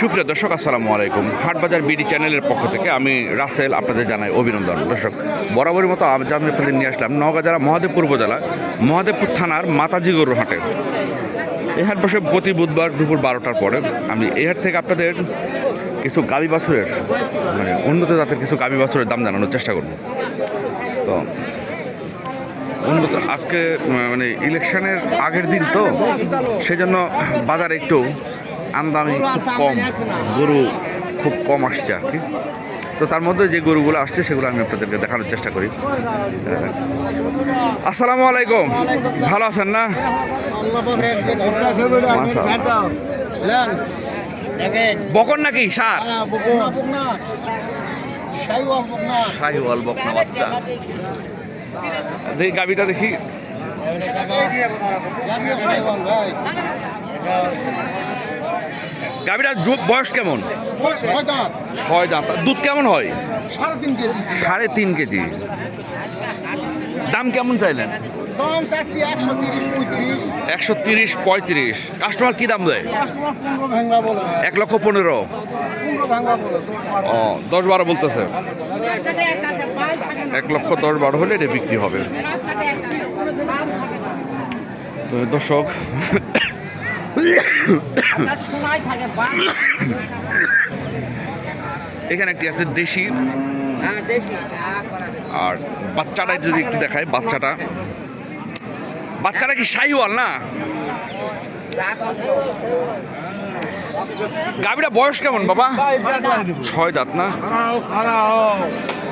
সুপ্রিয় দর্শক, আসসালামু আলাইকুম। হাটবাজার বিডি চ্যানেলের পক্ষ থেকে আমি রাসেল আপনাদের জানাই অভিনন্দন। দর্শক বরাবরের মতো আজ আমি আপনাদের নিয়ে আসলাম নওগাঁ জেলা, মহাদেবপুর উপজেলা, মহাদেবপুর থানার মাতাজি গরুর হাটে। এই হাট বসে প্রতি বুধবার দুপুর বারোটার পরে আমি এই হাট থেকে আপনাদের কিছু গাবি বাছুরের মানে উন্নত জাতের কিছু গাবি বাছুরের দাম জানানোর চেষ্টা করব। তো, উন্নত, আজকে মানে ইলেকশনের আগের দিন তো, সেজন্য বাজার একটু আমদানি খুব কম। গরু খুব কম আসছে আর কি। তো তার মধ্যে যে গরুগুলো আসছে সেগুলো আমি আপনাদেরকে দেখানোর চেষ্টা করি। আসসালামু আলাইকুম। ভালো আছেন না? বকন নাকি সার? শাহিওয়াল বকনা বাচ্চা। দেখি গাবিটা দেখি। যু- বয়স কেমন? ছয় দাঁত। দুধ কেমন হয়? সাড়ে তিন কেজি। সাড়ে তিন কেজি। দাম কেমন চাইলেন? দাম চাচ্ছি একশো তিরিশ পঁয়ত্রিশ। একশো তিরিশ পঁয়ত্রিশ। কাস্টমার কি দাম দেয়? এক লক্ষ পনেরো। ও দশ বারো বলতেছে। এক লক্ষ দশ বারো হলে এটা বিক্রি হবে। তো দর্শক এখানে একটি আছে দেশি। আর বাচ্চাটা যদি একটু দেখায় বাচ্চাটা। বাচ্চাটা কি শাহিওয়াল না? গাবিটা বয়স কেমন বাবা? ছয় দাঁত না?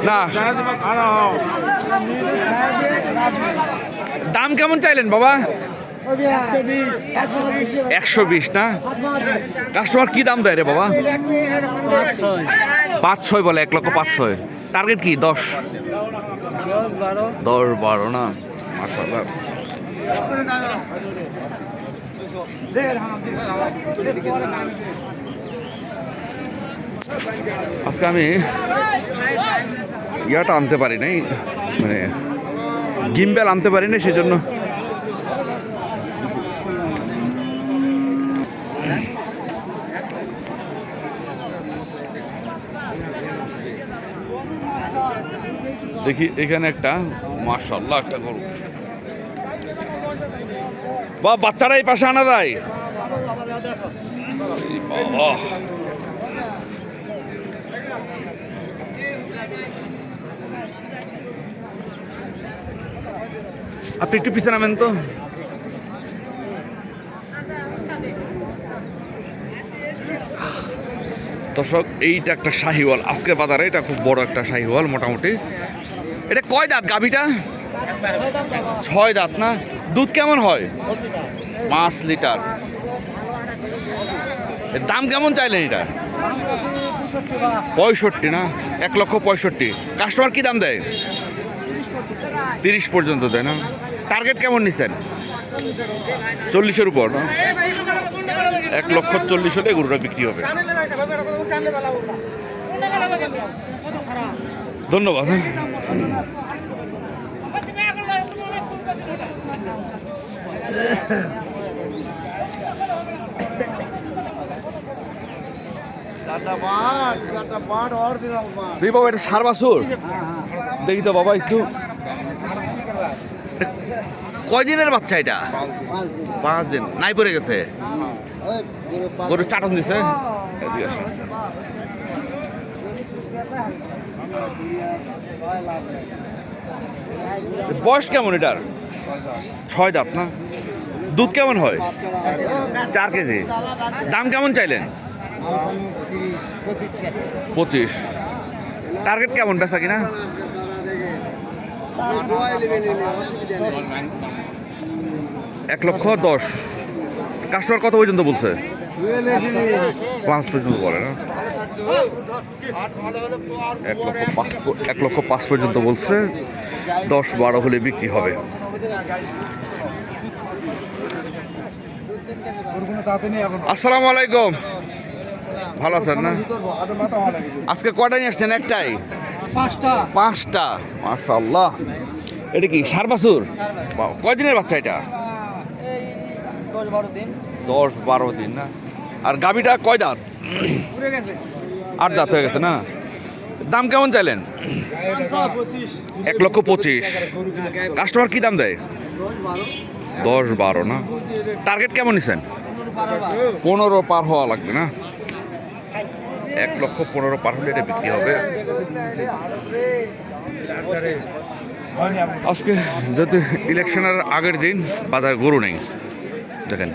না। দাম কেমন চাইলেন বাবা? একশো বিশ না? কাস্টমার কি দাম দেয় রে বাবা? পাঁচ ছয় বলে, এক লক্ষ পাঁচ ছয়। টার্গেট কি? দশ। দশ বারো না? আজকে আমি ইয়াটা আনতে পারি নাই মানে গিম্বেল আনতে পারি নাই, সেজন্য দেখি এখানে একটা মার্শাল্লাহ একটা গরু। বা বাচ্চারা এই পাশে আনা দেয় আপনি একটু পিছনে নামেন তো। দর্শক, এইটা একটা শাহিওয়াল। আজকের বাজারে এটা খুব বড় একটা শাহিওয়াল, মোটামুটি। এটা কয় দাঁত গাভিটা? ছয় দাঁত না? দুধ কেমন হয়? পাঁচ লিটার। দাম কেমন চাইলেন এটা? পঁয়ষট্টি না? এক লক্ষ পঁয়ষট্টি। কাস্টমার কি দাম দেয়? তিরিশ পর্যন্ত দেয় না? টার্গেট কেমন নিছেন? চল্লিশের উপর। এক লক্ষ চল্লিশ হলে গরুটা বিক্রি হবে। ধন্যবাদ। এটা সার বাছুর? দেখি তো বাবা একটু। কয়দিনের বাচ্চা এটা? পাঁচ দিন নাই পড়ে গেছে? গরু চাটন দিছে? এদিকে বয়স কেমন এটার? ছয় দাঁত না? দুধ কেমন হয়? চার কেজি। দাম কেমন চাইলেন? পঁচিশ। টার্গেট কেমন বেচা কিনা? এক লক্ষ দশ। কাস্টমার কত পর্যন্ত বলছে? পাঁচ পর্যন্ত বলে না? এক লক্ষ পাঁচ এক লক্ষ পাঁচ পর্যন্ত বলছে। দশ বারো হলে বিক্রি হবে। আসসালামু আলাইকুম। ভালো আছেন না? আজকে কয়টা নিয়ে আসছেন? একটাই? পাঁচটা। পাঁচটা? মাশাল্লাহ এটা কি সার বাছুর কয়দিনের বাচ্চা এটা? দশ বারো দিন। না? আর গাবিটা কয় দাঁত? আট দাঁত হয়ে গেছে না? দাম কেমন চাইলেন? এক লক্ষ পঁচিশ। কাস্টমার কি দাম দেয়? দশ বারো না? টার্গেট কেমন নিছেন? পনেরো পার হওয়া লাগবে না? এক লক্ষ পনেরো পার হলে এটা বিক্রি হবে। আজকে যেহেতু ইলেকশনের আগের দিন বাজার গরু নেই দেখেন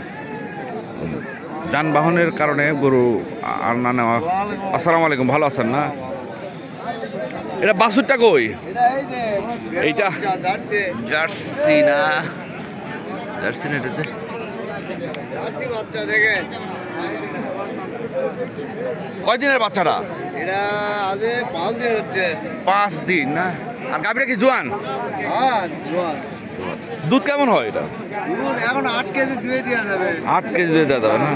যানবাহনের কারণে গরু আর না নেওয়া আসসালামু আলাইকুম ভালো আছেন না? এটা বাসুরটা কই? এইটা জার্সি না? জার্সি না এটাতে? কয়দিনের বাচ্চাটা? এটা আজ পাঁচ দিন হচ্ছে পাঁচ দিন না? আর গাভীটা কি জোয়ান? হ্যাঁ জোয়ান। দুধ কেমন হয় এটা? এখন আট কেজি দুয়ে দেওয়া যাবে। আট কেজি দিয়ে দেওয়া যাবে না?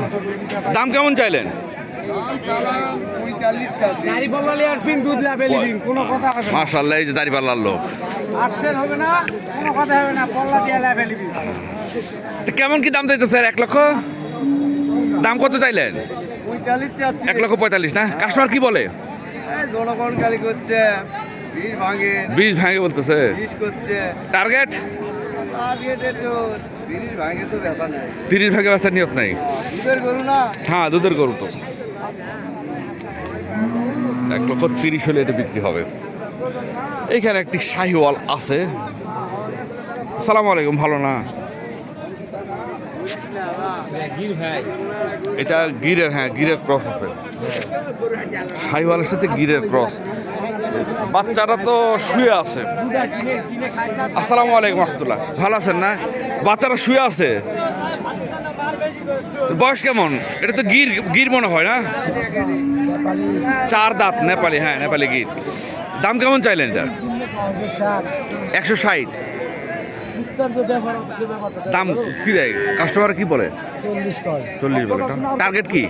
দাম কেমন চাইলেন? দাম চালাম পঁয়তাল্লিশ চাচ্ছি। গাড়ি বললে আর পিন দুধ লাভে লিবিন কোনো কথা হবে মার্শাল্লাহ এই যে দাড়ি পাল্লার লোক আটশের হবে না কথা হবে না পল্লা দিয়ে লাভে লিবি তো কেমন কি দাম দিতে স্যার এক লক্ষ? দাম কত চাইলেন? এক লক্ষ পঁয়তাল্লিশ না? কাস্টমার কি বলে? জনগণ গাড়ি করছে ভিড় ভাঙে বীজ ভাঙে বলতেছে। বিষ করছে। টার্গেট? তো তিরিশ ভাগে বেচার নিয়ত নাই? না? হ্যাঁ দুধের গরু তো। এক লক্ষ তিরিশ হলে এটা বিক্রি হবে। এইখানে একটি শাহিওয়াল আছে। সালাম আলাইকুম ভালো না? এটা গিরের হ্যাঁ গিরের ক্রস আছে। শাহিওয়ালের সাথে গিরের ক্রস। বাচ্চারা তো শুয়ে আছে। আসসালামু আলাইকুম রহমতুল্লাহ। ভালো আছেন না? বাচ্চারা শুয়ে আছে। বয়স কেমন? এটা তো গির গির মনে হয় না? চার দাঁত, নেপালি হ্যাঁ নেপালি গির। দাম কেমন চাইলেন এটা? একশো ষাট। দাম কি দেয়? কাস্টমার কি বলে? চল্লিশ বলে। টার্গেট কি?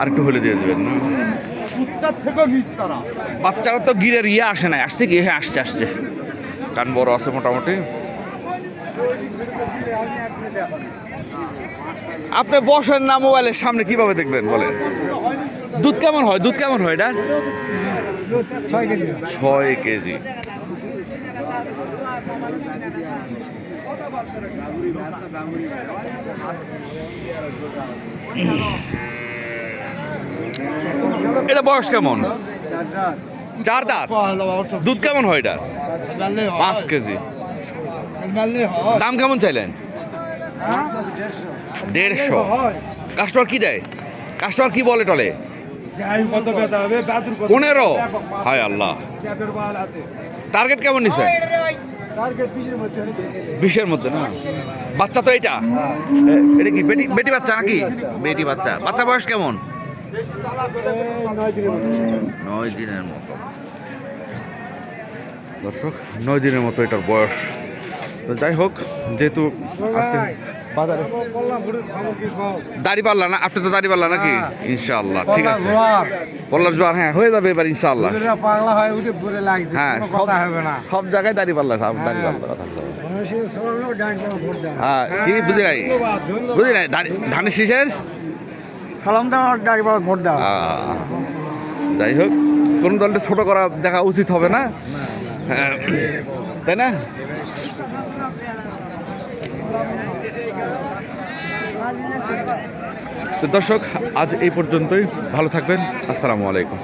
আর একটু হলে দিয়ে দেবেন বাচ্চারা তো গিরের ইয়ে আসে না। আসছে কি? হ্যাঁ আসছে আসছে। কান বড় আছে মোটামুটি। আপনি বসেন না মোবাইলের সামনে কীভাবে দেখবেন, বলেন? দুধ কেমন হয়? দুধ কেমন হয় এটা? ছয় কেজি। এটা বয়স কেমন? চার দাঁত? দুধ কেমন হয় এটা? পাঁচ কেজি। দাম কেমন চাইলেন? দেড়শো। কাস্টমার কি দেয়? কাস্টমার কি বলে টলে? পনেরো। হায় আল্লাহ। টার্গেট কেমন নিছে? বিশের মধ্যে না? বাচ্চা তো এটা এটা কি বেটি বেটি বাচ্চা নাকি? বেটি বাচ্চা। বাচ্চা বয়স কেমন? নয় দিনের নয় দিনের মতো। দর্শক নয় দিনের মতো এটার বয়স। তো যাই হোক যেহেতু আজকে বাজারে দাড়ি পাল্লা না আপনি তো দাড়ি পাল্লা নাকি? ইনশাআল্লাহ ঠিক আছে। পল্লার জোয়ার হ্যাঁ হয়ে যাবে এবার ইনশাআল্লাহ। পাগলা হয় উঠে পড়ে লাগছে হ্যাঁ সব কথা হবে না। সব জায়গায় দাড়ি পাল্লা সব দাড়ি পাল্লা কথা ভোট দেয়। হ্যাঁ কি বুঝি নাই। বুঝি নাই ধানের শীষের? সালাম দেওয়ার ডাক ভোট দাও। আহ, যাই হোক কোন দলটা ছোট করা দেখা উচিত হবে না। হ্যাঁ, তাই না? তো দর্শক আজ এই পর্যন্তই। ভালো থাকবেন। আসসালামু আলাইকুম।